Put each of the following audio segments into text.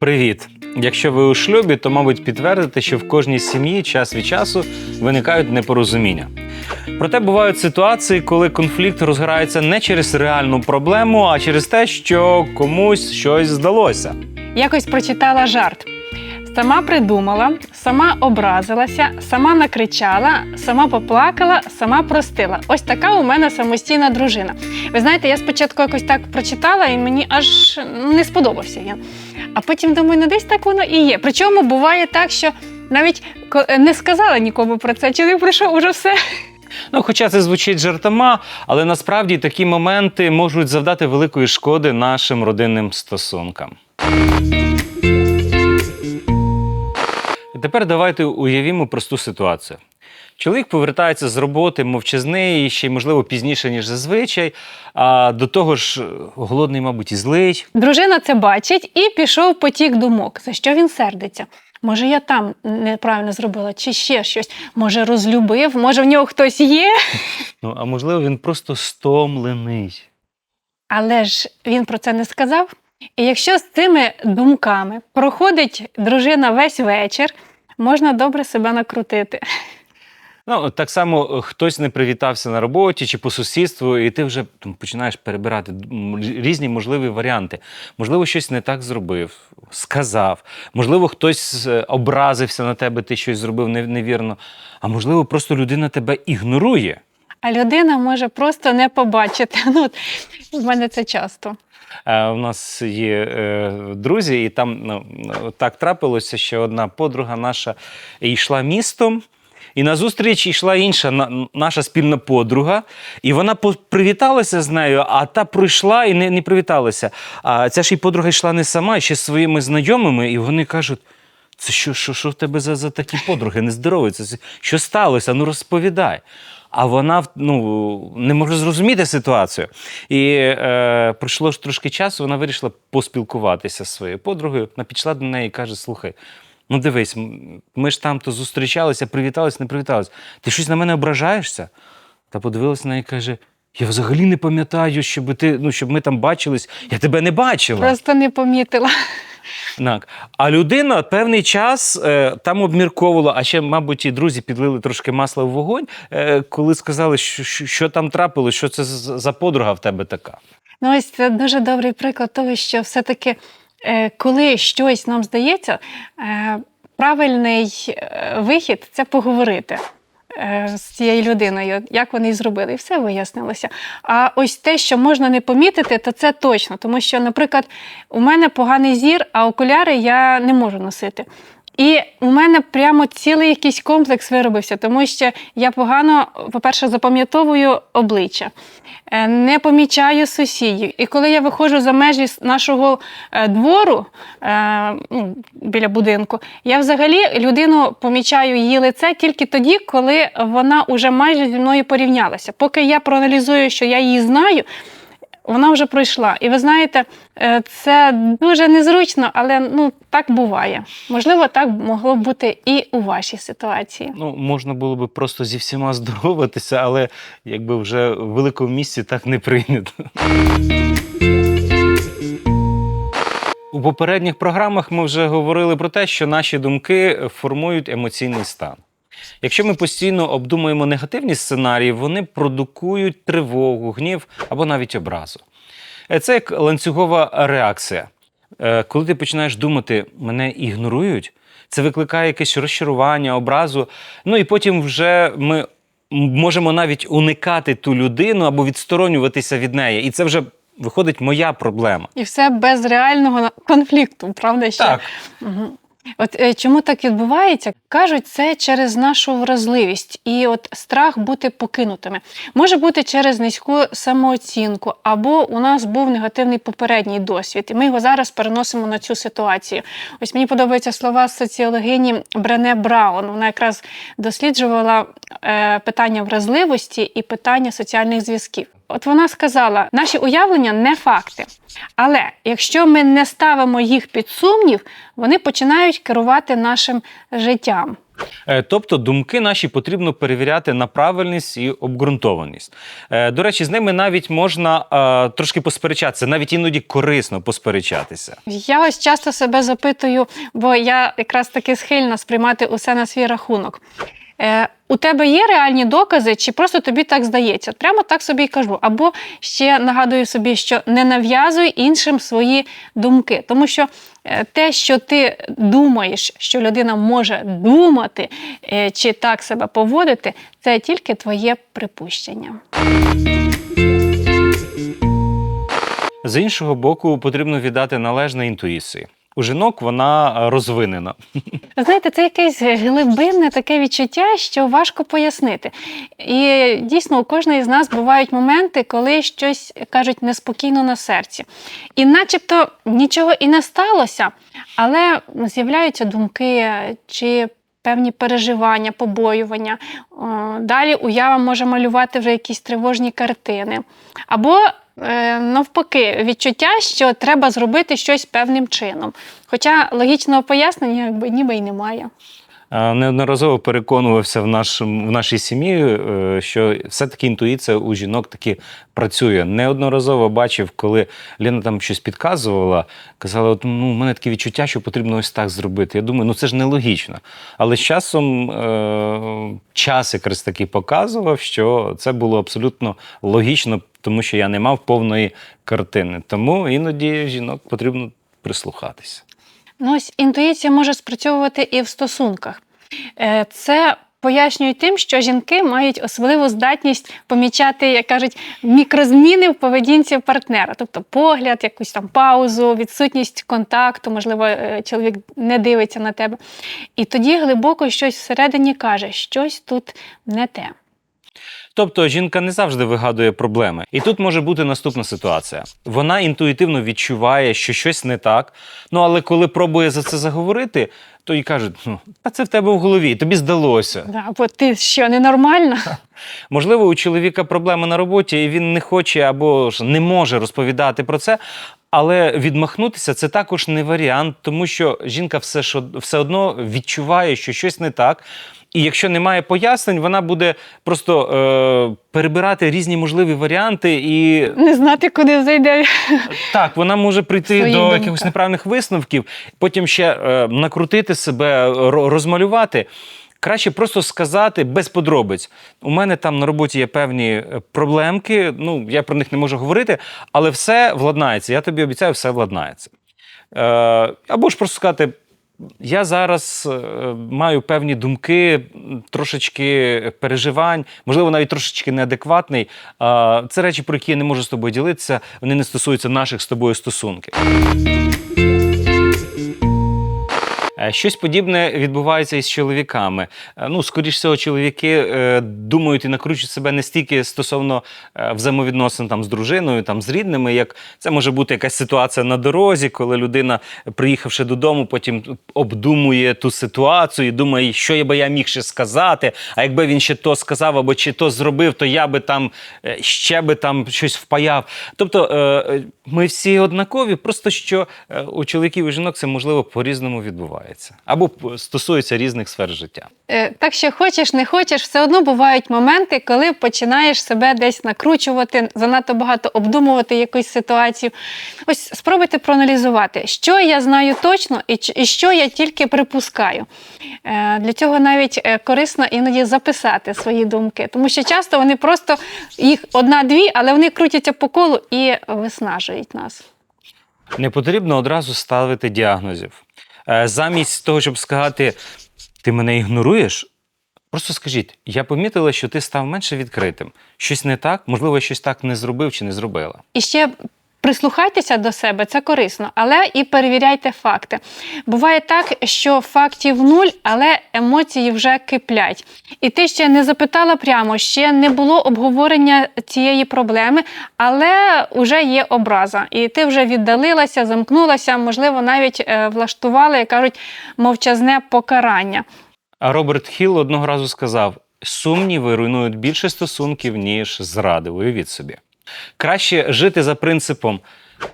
Привіт! Якщо ви у шлюбі, то, мабуть, підтвердите, що в кожній сім'ї час від часу виникають непорозуміння. Проте бувають ситуації, коли конфлікт розгорається не через реальну проблему, а через те, що комусь щось здалося. Якось прочитала жарт. Сама придумала, сама образилася, сама накричала, сама поплакала, сама простила. Ось така у мене самостійна дружина. Ви знаєте, я спочатку якось так прочитала, і мені аж не сподобався він. А потім думаю, ну десь так воно і є. Причому буває так, що навіть не сказала нікому про це, чоловік прийшов уже все. Ну, хоча це звучить жартома, але насправді такі моменти можуть завдати великої шкоди нашим родинним стосункам. І тепер давайте уявімо просту ситуацію. Чоловік повертається з роботи мовчазний, і ще й, можливо, пізніше, ніж зазвичай, а до того ж, голодний, мабуть, і злий. Дружина це бачить і пішов потік думок. За що він сердиться? Може, я там неправильно зробила, чи ще щось? Може, розлюбив, може, в нього хтось є. Ну, а можливо, він просто стомлений. Але ж він про це не сказав. І якщо з цими думками проходить дружина весь вечір, можна добре себе накрутити. Ну, так само е, хтось не привітався на роботі чи по сусідству, і ти вже там, починаєш перебирати різні можливі варіанти. Можливо, щось не так зробив, сказав. Можливо, хтось е, образився на тебе, ти щось зробив невірно. А можливо, просто людина тебе ігнорує. А людина може просто не побачити. Ну, в мене це часто. Е, У нас є е, друзі, і там ну, так трапилося, що одна подруга наша йшла містом. І назустріч йшла інша наша спільна подруга, і вона привіталася з нею, а та пройшла і не, не привіталася. А ця ж і подруга йшла не сама, а ще зі своїми знайомими, і вони кажуть: це що, що, що в тебе за, за такі подруги? Нездорові? Це- що сталося? Ну розповідай. А вона ну, не може зрозуміти ситуацію. І е, пройшло ж трошки часу, вона вирішила поспілкуватися зі своєю подругою. Вона підійшла до неї і каже: слухай, ну дивись, ми ж там то зустрічалися, привіталися, не привіталися. Ти щось на мене ображаєшся? Та подивилася на неї і каже: я взагалі не пам'ятаю, щоб ти, ну, щоб ми там бачились. Я тебе не бачила. Просто не помітила. Так. А людина певний час е, там обмірковувала, а ще, мабуть, і друзі підлили трошки масла в вогонь, е, коли сказали, що, що, що там трапилось, що це за подруга в тебе така. Ну, ось це дуже добрий приклад того, що все-таки, е, коли щось нам здається, е, правильний е, вихід це поговорити. Е, З цією людиною, як вони і зробили, і все вияснилося. А ось те, що можна не помітити, то це точно. Тому що, наприклад, у мене поганий зір, а окуляри я не можу носити. І у мене прямо цілий якийсь комплекс виробився, тому що я погано, по-перше, запам'ятовую обличчя, е, не помічаю сусідів. І коли я виходжу за межі нашого е, двору е, ну, біля будинку, я взагалі людину помічаю її лице тільки тоді, коли вона вже майже зі мною порівнялася. Поки я проаналізую, що я її знаю. Вона вже пройшла. І ви знаєте, е, це дуже незручно, але ну так буває. Можливо, так могло б бути і у вашій ситуації. Ну, можна було би просто зі всіма здороватися, але якби вже в великому місці так не прийнято. У попередніх програмах ми вже говорили про те, що наші думки формують емоційний стан. Якщо ми постійно обдумуємо негативні сценарії, вони продукують тривогу, гнів або навіть образу. Е, Це як ланцюгова реакція. Е, Коли ти починаєш думати, мене ігнорують, це викликає якесь розчарування, образу. Ну і потім вже ми можемо навіть уникати ту людину або відсторонюватися від неї. І це вже виходить моя проблема. І все без реального конфлікту, правда? Ще? Так. Угу. От е, чому так відбувається? Кажуть, це через нашу вразливість і от страх бути покинутими. Може бути через низьку самооцінку, або у нас був негативний попередній досвід, і ми його зараз переносимо на цю ситуацію. Ось мені подобаються слова соціологині Брене Браун. Вона якраз досліджувала е, питання вразливості і питання соціальних зв'язків. От вона сказала: наші уявлення не факти. Але якщо ми не ставимо їх під сумнів, вони починають керувати нашим життям. Е, Тобто думки наші потрібно перевіряти на правильність і обґрунтованість. Е, До речі, з ними навіть можна е, трошки посперечатися, навіть іноді корисно посперечатися. Я ось часто себе запитую, бо я якраз таки схильна сприймати усе на свій рахунок. Е, у тебе є реальні докази, чи просто тобі так здається? Прямо так собі й кажу. Або ще нагадую собі, що не нав'язуй іншим свої думки. Тому що е, те, що ти думаєш, що людина може думати е, чи так себе поводити, це тільки твоє припущення. З іншого боку, потрібно віддати належне інтуїції. У жінок вона е, розвинена. Знаєте, це якесь глибинне таке відчуття, що важко пояснити. І дійсно у кожної з нас бувають моменти, коли щось кажуть неспокійно на серці. І начебто нічого і не сталося, але з'являються думки чи певні переживання, побоювання. Далі уява може малювати вже якісь тривожні картини. Або навпаки, відчуття, що треба зробити щось певним чином. Хоча логічного пояснення якби ніби й немає. Е, Неодноразово переконувався в, нашому, в нашій сім'ї, е, що все-таки інтуїція у жінок таки працює. Неодноразово бачив, коли Лена там щось підказувала, казала: от, ну, у мене таке відчуття, що потрібно ось так зробити. Я думаю, ну це ж нелогічно. Але з часом е, час якраз таки показував, що це було абсолютно логічно, тому що я не мав повної картини. Тому іноді жінок потрібно прислухатися. Ну, ось інтуїція може спрацьовувати і в стосунках. Е, Це пояснює тим, що жінки мають особливу здатність помічати, як кажуть, мікрозміни в поведінці партнера, тобто погляд, якусь там паузу, відсутність контакту, можливо, е, чоловік не дивиться на тебе. І тоді глибоко щось всередині каже, щось тут не те. Тобто жінка не завжди вигадує проблеми. І тут може бути наступна ситуація. Вона інтуїтивно відчуває, що щось не так. Ну але коли пробує за це заговорити, то їй кажуть: ну, та це в тебе в голові, тобі здалося. Да, бо ти що, ненормальна? Можливо, у чоловіка проблеми на роботі, і він не хоче або ж не може розповідати про це. Але відмахнутися це також не варіант, тому що жінка все, все одно відчуває, що щось не так. І якщо немає пояснень, вона буде просто е, перебирати різні можливі варіанти і Не знати, куди зайде. так, вона може прийти Свої до думки. якихось неправильних висновків, потім ще е, накрутити себе, розмалювати. Краще просто сказати без подробиць. У мене там на роботі є певні е, проблемки. Ну я про них не можу говорити, але все владнається. Я тобі обіцяю, все владнається. Е, або ж просто сказати. Я зараз е, маю певні думки, трошечки переживань, можливо, навіть трошечки неадекватний. Це речі, про які я не можу з тобою ділитися. Вони не стосуються наших з тобою стосунків. Е, Щось подібне відбувається і з чоловіками. Е, Ну, скоріш всього, чоловіки е, думають і накручують себе не стільки стосовно взаємовідносин там з дружиною, там з рідними, як це може бути якась ситуація на дорозі, коли людина, приїхавши додому, потім обдумує ту ситуацію і думає, що я би я міг ще сказати. А якби він ще то сказав або чи то зробив, то я би там ще би там щось впаяв. Тобто ми всі однакові, просто що у чоловіків і жінок це можливо по-різному відбувається або стосується різних сфер життя. Е, Так що хочеш, не хочеш, все одно бувають моменти, коли починаєш себе десь накручувати, занадто багато обдумувати якусь ситуацію. Ось спробуйте проаналізувати, що я знаю точно і і що я тільки припускаю. Е, Для цього навіть е, корисно іноді записати свої думки, тому що часто вони просто їх одна-дві, але вони крутяться по колу і виснажують нас. Не потрібно одразу ставити діагнозів. Е, Замість того, щоб сказати, ти мене ігноруєш. Просто скажіть, я помітила, що ти став менше відкритим. Щось не так, можливо, щось так не зробив чи не зробила. І ще прислухайтеся до себе, це корисно, але і перевіряйте факти. Буває так, що фактів нуль, але емоції вже киплять. І ти ще не запитала прямо, ще не було обговорення цієї проблеми, але вже є образа. І ти вже віддалилася, замкнулася, можливо, навіть е, влаштувала, як кажуть, мовчазне покарання. А Роберт Хілл одного разу сказав: сумніви руйнують більше стосунків, ніж зради. Уявіть собі. Краще жити за принципом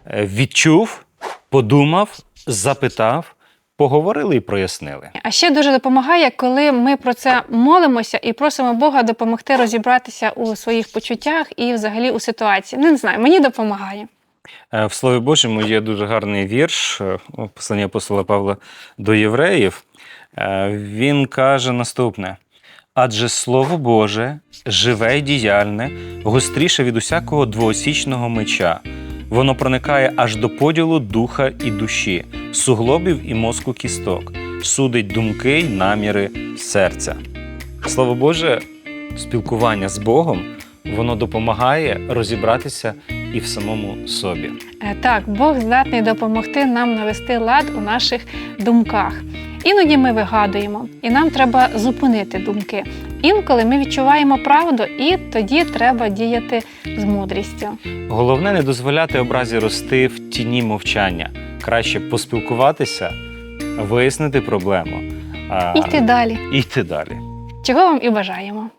е, відчув, подумав, запитав, поговорили і прояснили. А ще дуже допомагає, коли ми про це молимося і просимо Бога допомогти розібратися у своїх почуттях і взагалі у ситуації. Не знаю, мені допомагає. Е, В Слові Божому є дуже гарний вірш е, у посланні апостола Павла до євреїв. Він каже наступне: адже Слово Боже живе й діяльне, гостріше від усякого двоосічного меча. Воно проникає аж до поділу духа і душі, суглобів і мозку кісток, судить думки й наміри серця. Слово Боже, спілкування з Богом, воно допомагає розібратися і в самому собі. Е, Так, Бог здатний допомогти нам навести лад у наших думках. Іноді ми вигадуємо, і нам треба зупинити думки. Інколи ми відчуваємо правду, і тоді треба діяти з мудрістю. Головне не дозволяти образі рости в тіні мовчання. Краще поспілкуватися, вияснити проблему а, йти далі. йти далі. Чого вам і бажаємо.